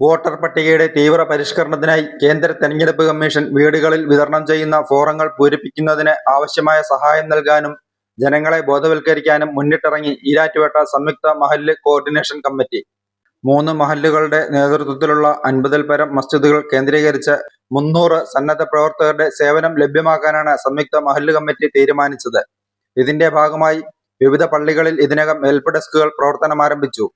Voter പട്ടികയുടെ തീവ്ര പരിഷ്കരണത്തിനായി കേന്ദ്ര തെരഞ്ഞെടുപ്പ് കമ്മീഷൻ വീടുകളിൽ വിതരണം ചെയ്യുന്ന ഫോറങ്ങൾ പൂരിപ്പിക്കുന്നതിന് ആവശ്യമായ സഹായം നൽകാനും ജനങ്ങളെ ബോധവൽക്കരിക്കാനും മുന്നിട്ടിറങ്ങി ഈരാറ്റുപേട്ട സംയുക്ത മഹല്ല് കോർഡിനേഷൻ കമ്മിറ്റി. മൂന്ന് മഹല്ലുകളുടെ നേതൃത്വത്തിലുള്ള അൻപതിൽ പരം മസ്ജിദുകൾ കേന്ദ്രീകരിച്ച് മുന്നൂറ് സന്നദ്ധ പ്രവർത്തകരുടെ സേവനം ലഭ്യമാക്കാനാണ് സംയുക്ത മഹല്ല് കമ്മിറ്റി തീരുമാനിച്ചത്. ഇതിന്റെ ഭാഗമായി വിവിധ പള്ളികളിൽ ഇതിനകം ഹെൽപ്പ് ഡെസ്കുകൾ പ്രവർത്തനം ആരംഭിച്ചു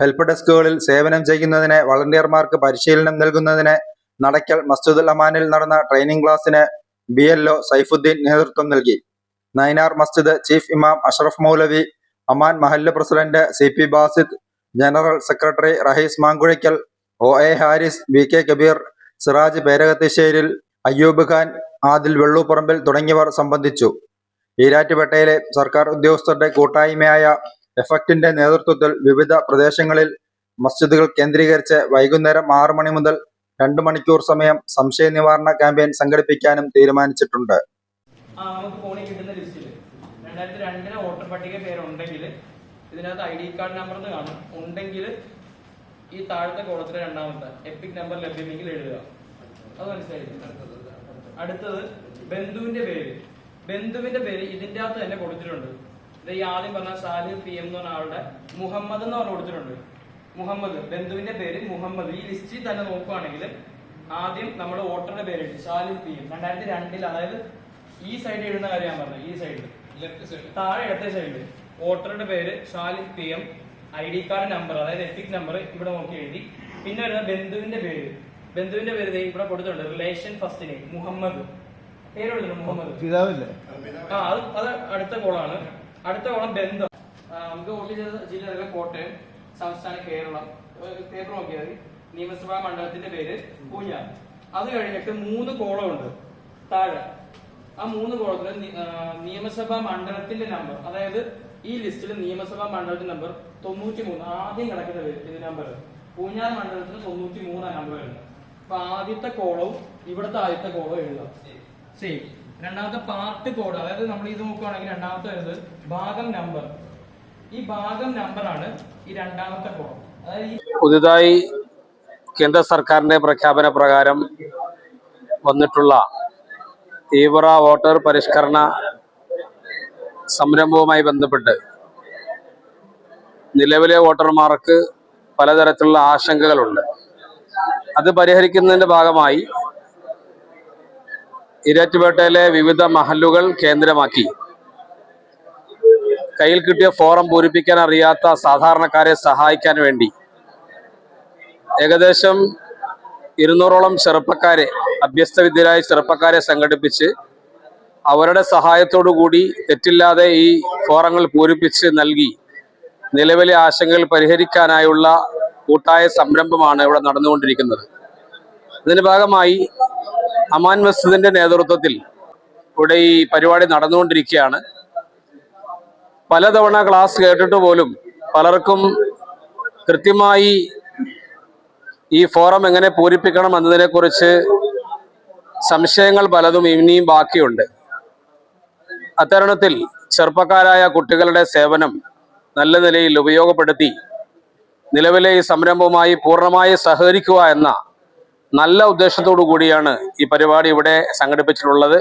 ഹെൽപ്പ് ഡെസ്കുകളിൽ സേവനം ചെയ്യുന്നതിന് വളണ്ടിയർമാർക്ക് പരിശീലനം നൽകുന്നതിന് നടക്കൽ മസ്ജിദുൽ അമാനിൽ നടന്ന ട്രെയിനിംഗ് ക്ലാസ്സിന് ബി എൽ ഒ സൈഫുദ്ദീൻ നേതൃത്വം നൽകി. നൈനാർ മസ്ജിദ് ചീഫ് ഇമാം അഷ്റഫ് മൗലവി അമാൻ മഹല്ല് president C P Basid general secretary Rahees Mankuzhikkal O A Haris V K Kabeer Siraj Perakathisseril Ayyub Khan Adil Vellupparambil തുടങ്ങിയവർ സംബന്ധിച്ചു. ഈരാറ്റുപേട്ടയിലെ സർക്കാർ ഉദ്യോഗസ്ഥരുടെ കൂട്ടായ്മയായ എഫക്റ്റിന്റെ നേതൃത്വത്തിൽ വിവിധ പ്രദേശങ്ങളിൽ മസ്ജിദുകൾ കേന്ദ്രീകരിച്ച് വൈകുന്നേരം ആറു മണി മുതൽ രണ്ടു മണിക്കൂർ സമയം സംശയ നിവാരണ ക്യാമ്പയിൻ സംഘടിപ്പിക്കാനും തീരുമാനിച്ചിട്ടുണ്ട്. ഇതിനകത്ത് ഐ ഡി കാർഡ് നമ്പർ എന്ന് കാണും. ഉണ്ടെങ്കിൽ ഈ താഴത്തെ കോളത്തിലെ രണ്ടാമത്തെ എപ്പിക് നമ്പർ ലഭ്യമെങ്കിൽ എഴുതുക. അത് മനസ്സിലായി അടുത്തത് ബന്ധുവിന്റെ പേര്. ബന്ധുവിന്റെ പേര് ഇതിന്റെ അകത്ത് തന്നെ കൊടുത്തിട്ടുണ്ട്. ഇത് ഈ ആദ്യം പറഞ്ഞ സാലിഹ് പി എം എന്ന് പറഞ്ഞ ആളുടെ മുഹമ്മദ് എന്ന് പറഞ്ഞ കൊടുത്തിട്ടുണ്ട് മുഹമ്മദ് ബന്ധുവിന്റെ പേര് മുഹമ്മദ്. ഈ ലിസ്റ്റിൽ തന്നെ നോക്കുകയാണെങ്കിൽ ആദ്യം നമ്മൾ വോട്ടറുടെ പേര് എഴുതി സാലിഹ് പി എം. രണ്ടായിരത്തി രണ്ടിൽ അതായത് ഈ സൈഡ് എഴുതുന്ന കാര്യം ഞാൻ പറഞ്ഞത് ഈ സൈഡിൽ ലെഫ്റ്റ് സൈഡ് താഴെ ഇടത്തെ സൈഡിൽ വോട്ടറുടെ പേര് Salih P M I D card number അതായത് എപ്പിക് നമ്പർ ഇവിടെ നോക്കി എഴുതി. പിന്നെ വരുന്ന ബന്ധുവിന്റെ പേര്. ബന്ധുവിന്റെ പേര് ദേ ഇവിടെ കൊടുത്തിട്ടുണ്ട്. Relation first name Muhammad. പേര് കൊടുത്തിട്ടുണ്ട് മുഹമ്മദ്. പിതാവില്ലേ ആ അത് അത് അടുത്ത കോളാണ് അടുത്ത കോളം ബന്ധം. നമുക്ക് വോട്ട് ചെയ്ത ജില്ലകളിലെ കോട്ടയം സംസ്ഥാന കേരളം പേപ്പർ നോക്കിയാൽ നിയമസഭാ മണ്ഡലത്തിന്റെ പേര് പൂഞ്ഞാർ അത് കഴിഞ്ഞിട്ട് മൂന്ന് കോളമുണ്ട് താഴെ. ആ മൂന്ന് കോളത്തിൽ നിയമസഭാ മണ്ഡലത്തിന്റെ നമ്പർ അതായത് ഈ ലിസ്റ്റിൽ നിയമസഭാ മണ്ഡലത്തിന്റെ നമ്പർ തൊണ്ണൂറ്റി മൂന്ന് ആദ്യം കിടക്കുന്ന പേര് ഇത് നമ്പർ പൂഞ്ഞാർ മണ്ഡലത്തിന് തൊണ്ണൂറ്റി മൂന്നാണ് നമ്പർ വരുന്നത്. അപ്പൊ ആദ്യത്തെ കോളവും ഇവിടുത്തെ ആദ്യത്തെ കോളവും എഴുതാം. സെയിം രണ്ടാമത്തെ പാർട്ട് കോഡ് അതായത് നമ്മൾ ഇത് നോക്കുകയാണെങ്കിൽ രണ്ടാമത്തെ വരുന്നത് ഭാഗം നമ്പർ ഈ ഭാഗം നമ്പർ ആണ് ഈ രണ്ടാമത്തെ കോഡ് അതായത് പുതുതായി കേന്ദ്ര സർക്കാരിന്റെ പ്രഖ്യാപന പ്രകാരം വന്നിട്ടുള്ള തീവ്ര വോട്ടർ പരിഷ്കരണ സംരംഭവുമായി ബന്ധപ്പെട്ട് നിലവിലെ വോട്ടർമാർക്ക് പലതരത്തിലുള്ള ആശങ്കകളുണ്ട്. അത് പരിഹരിക്കുന്നതിന്റെ ഭാഗമായി ഇരാറ്റുപേട്ടയിലെ വിവിധ മഹല്ലുകൾ കേന്ദ്രമാക്കി. കയ്യിൽ കിട്ടിയ ഫോറം പൂരിപ്പിക്കാൻ അറിയാത്ത സാധാരണക്കാരെ സഹായിക്കാൻ വേണ്ടി. ഏകദേശം ഇരുന്നൂറോളം ചെറുപ്പക്കാരെ അഭ്യസ്തവിദ്യരായ ചെറുപ്പക്കാരെ സംഘടിപ്പിച്ച് അവരുടെ സഹായത്തോടു കൂടി തെറ്റില്ലാതെ ഈ ഫോറങ്ങൾ പൂരിപ്പിച്ച് നൽകി. നിലവിലെ ആശങ്കകൾ പരിഹരിക്കാനായുള്ള കൂട്ടായ സംരംഭമാണ് ഇവിടെ നടന്നുകൊണ്ടിരിക്കുന്നത്. ഇതിന്റെ ഭാഗമായി അമാൻ മസ്ജിദിന്റെ നേതൃത്വത്തിൽ ഇവിടെ ഈ പരിപാടി നടന്നുകൊണ്ടിരിക്കുകയാണ്. പലതവണ ക്ലാസ് കേട്ടിട്ട് പോലും പലർക്കും കൃത്യമായി ഈ ഫോറം എങ്ങനെ പൂരിപ്പിക്കണം എന്നതിനെക്കുറിച്ച് സംശയങ്ങൾ പലതും ഇനിയും ബാക്കിയുണ്ട്. അത്തരണത്തിൽ ചെറുപ്പക്കാരായ കുട്ടികളുടെ സേവനം നല്ല നിലയിൽ ഉപയോഗപ്പെടുത്തി നിലവിലെ ഈ സംരംഭവുമായി പൂർണമായി സഹകരിക്കുക എന്ന നല്ല ഉദ്ദേശത്തോടു കൂടിയാണ് ഈ പരിപാടി ഇവിടെ സംഘടിപ്പിച്ചിട്ടുള്ളത്.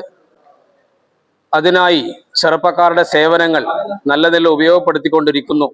അതിനായി ചെറുപ്പക്കാരുടെ സേവനങ്ങൾ നല്ല നില ഉപയോഗപ്പെടുത്തിക്കൊണ്ടിരിക്കുന്നു.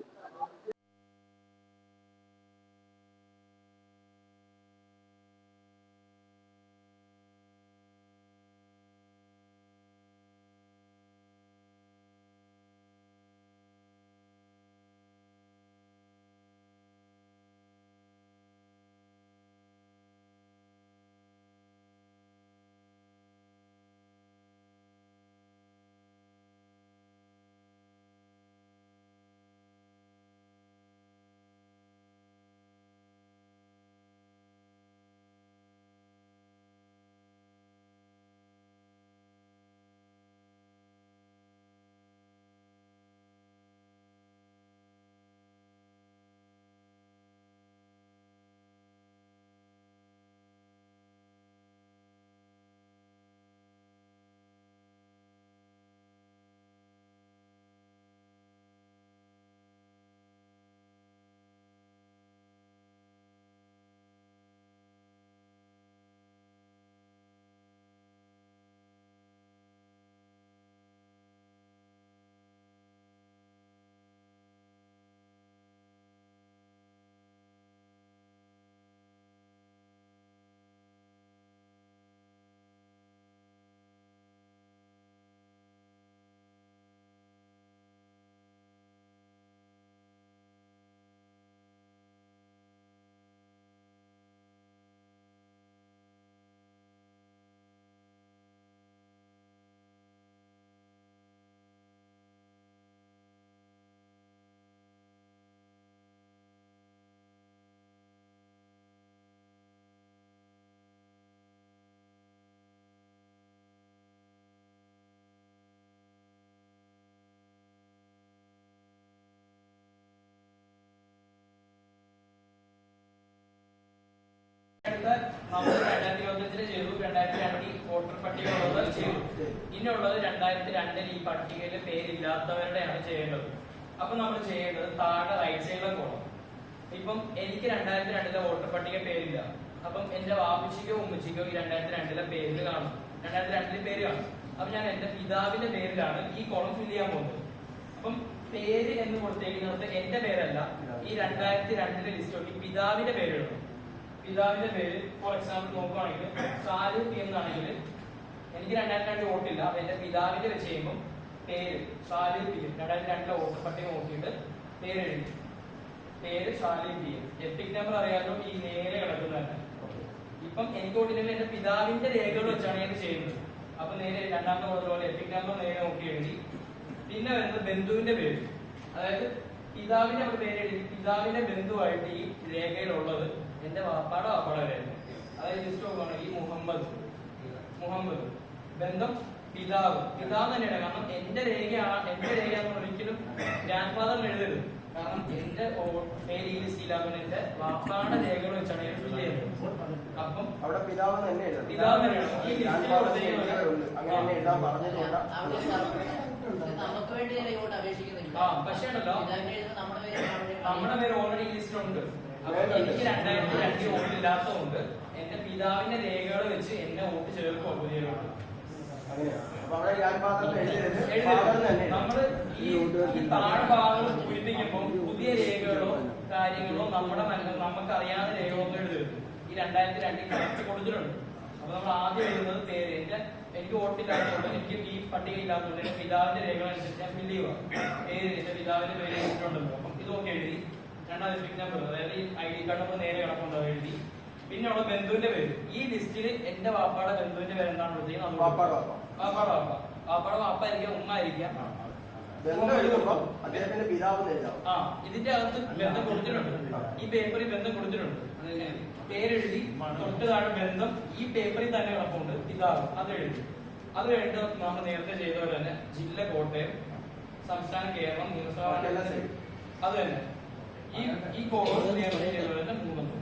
ഇവിടെ നമ്മൾ രണ്ടായിരത്തി ഇരുപത്തഞ്ചിൽ ചെയ്തു രണ്ടായിരത്തി രണ്ടിൽ വോട്ടർ പട്ടിക ഉള്ളത് ചെയ്തു. ഇനിയുള്ളത് രണ്ടായിരത്തി രണ്ടിൽ ഈ പട്ടികയിൽ പേരില്ലാത്തവരുടെയാണ് ചെയ്യേണ്ടത്. അപ്പൊ നമ്മൾ ചെയ്യേണ്ടത് താഴെ റൈറ്റ് സൈഡിലെ കോളം ഇപ്പം എനിക്ക് രണ്ടായിരത്തി രണ്ടിലെ വോട്ടർ പട്ടിക പേരില്ല. അപ്പം എന്റെ വാപ്പച്ചിക്കോ ഉമ്മച്ചിക്കോ ഈ രണ്ടായിരത്തി രണ്ടിലെ പേരിൽ കാണും. രണ്ടായിരത്തി രണ്ടിലെ പേര് കാണും. അപ്പൊ ഞാൻ എന്റെ പിതാവിന്റെ പേരിലാണ് ഈ കോളം ഫില്ല് ചെയ്യാൻ പോകുന്നത്. അപ്പം പേര് എന്ന് കൊടുത്തേക്കുന്നത് എന്റെ പേരല്ല. ഈ രണ്ടായിരത്തി രണ്ടിലെ ലിസ്റ്റ് നോക്കി പിതാവിന്റെ പേര് എഴുതണം പിതാവിന്റെ പേര് ഫോർ എക്സാമ്പിൾ നോക്കുകയാണെങ്കിൽ സാലു എന്നാണെങ്കിൽ എനിക്ക് രണ്ടായിരത്തി രണ്ട് വോട്ടില്ല. അപ്പൊ എന്റെ പിതാവിന്റെ വെച്ച് ചെയ്യുമ്പോൾ പേര് സാലു പി രണ്ടായിരത്തി രണ്ടിലെ വോട്ട് പട്ടിക നോക്കിയിട്ട് പേര് എഴുതി. പേര് സാലു പി എപ്പിക് നമ്പർ അറിയാലോ? ഈ നേരെ കിടക്കുന്നതന്നെ ഇപ്പം എനിക്ക് വോട്ടില്ലെങ്കിൽ എന്റെ പിതാവിന്റെ രേഖകൾ വെച്ചാണ് ഞാൻ ചെയ്യുന്നത്. അപ്പൊ നേരെ രണ്ടാമത്തെ പോലെ എപ്പിക് നമ്പർ നേരെ നോക്കി എഴുതി. പിന്നെ വരുന്നത് ബന്ധുവിന്റെ പേര്. അതായത് പിതാവിന്റെ പേര് എഴുതി പിതാവിന്റെ ബന്ധുവായിട്ട് ഈ രേഖയിലുള്ളത് എന്റെ വാപ്പാടെ വാപ്പാടെ രേഖ അതായത് ലിസ്റ്റ് ഈ മുഹമ്മദ്. മുഹമ്മദ്. ബന്ധം പിതാവ്. പിതാവ് തന്നെയാണ്. കാരണം എന്റെ രേഖയാണ് എന്റെ രേഖയാണെന്ന് ഒരിക്കലും ഗ്രാൻഡ് ഫാദർ എഴുതരുത്. കാരണം എന്റെ ഓ- പേര് ഈ ലിസ്റ്റിലാകുമ്പോൾ എന്റെ വാപ്പാടെ രേഖകൾ വെച്ചാണ് ഞാൻ ഫില്ല് ചെയ്യുന്നത്. അപ്പം അവിടെ പിതാവ് തന്നെ. പിതാവ് തന്നെയാണ്. ഈ ലിസ്റ്റിൽ പറഞ്ഞ അങ്ങനെ എഴുതാൻ പറഞ്ഞിട്ടുണ്ട് അവിടെ നമുക്ക് വേണ്ടി ഇങ്ങോട്ട് അപേക്ഷിക്കുന്നില്ല. ആ, പക്ഷേ ഉണ്ടല്ലോ. പിതാവിന്റെ എഴുതുന്ന നമ്മുടെ പേര് നമ്മുടെ പേര് ഓൾറെഡി ഈ ലിസ്റ്റിലുണ്ട് അപ്പൊ എനിക്ക് രണ്ടായിരത്തി രണ്ടിൽ വോട്ടില്ലാത്തതുകൊണ്ട് എന്റെ പിതാവിന്റെ രേഖകൾ വെച്ച് എന്നെ വോട്ട് ചേർക്കുക പുതിയവരോട്. നമ്മൾ ഈ ഈ താഴെ പൂരിപ്പിക്കുമ്പോൾ പുതിയ രേഖകളോ കാര്യങ്ങളോ നമ്മുടെ മനസ്സിൽ നമുക്ക് അറിയാവുന്ന രേഖകളൊന്നും എഴുതരുത് ഈ രണ്ടായിരത്തി രണ്ടിൽ കറക്റ്റ് കൊടുത്തിട്ടുണ്ട്. അപ്പൊ നമ്മൾ ആദ്യം എഴുതുന്നത് പേര്. എന്റെ എനിക്ക് വോട്ടില്ലാത്തതുകൊണ്ട് എനിക്ക് ഈ പട്ടിക ഇല്ലാത്തതുകൊണ്ട് എന്റെ പിതാവിന്റെ രേഖകൾ അനുസരിച്ച് ഞാൻ ഫില്ല് ചെയ്യുക പേര് എന്റെ പിതാവിന്റെ പേര് എഴുതിയിട്ടുണ്ടല്ലോ. അപ്പം ഇതൊക്കെ എഴുതി. രണ്ടാമത് ഞാൻ നമ്പർ അതായത് ഈ ഐ ഡി കാർഡ് നമ്പർ നേരെ കിടപ്പുണ്ടോ എഴുതി. പിന്നെ ഉള്ള ബന്ധുവിന്റെ പേര്. ഈ ലിസ്റ്റിൽ എന്റെ വാപ്പാടെ ബന്ധുവിന്റെ പേര് എന്താണ് വാപ്പാടെ വാപ്പ. വാപ്പാടെ വാപ്പ. വാപ്പാടെ വാപ്പ ആയിരിക്കാം ഉമ്മ ആയിരിക്കാം. ബന്ധം എഴുതുമ്പോ അദ്ദേഹത്തിന്റെ പിതാവ് എഴുതാം. ആ ഇതിന്റെ അകത്ത് ബന്ധം കൊടുത്തിട്ടുണ്ട്. ഈ പേപ്പറിൽ ബന്ധം കൊടുത്തിട്ടുണ്ട്. പേരെഴുതി തൊട്ട് താഴെ ബന്ധം ഈ പേപ്പറിൽ തന്നെ കിടപ്പുണ്ട്. പിതാവ് അത് എഴുതി. അത് കഴിഞ്ഞിട്ട് നമ്മൾ നേരത്തെ ചെയ്ത പോലെ തന്നെ ജില്ല കോട്ടയം സംസ്ഥാനം കേരളം നിയമസഭ അത് തന്നെ. ഈ ഈ കോളം നേരത്തെ ചെയ്ത പോലെ തന്നെ മൂന്നും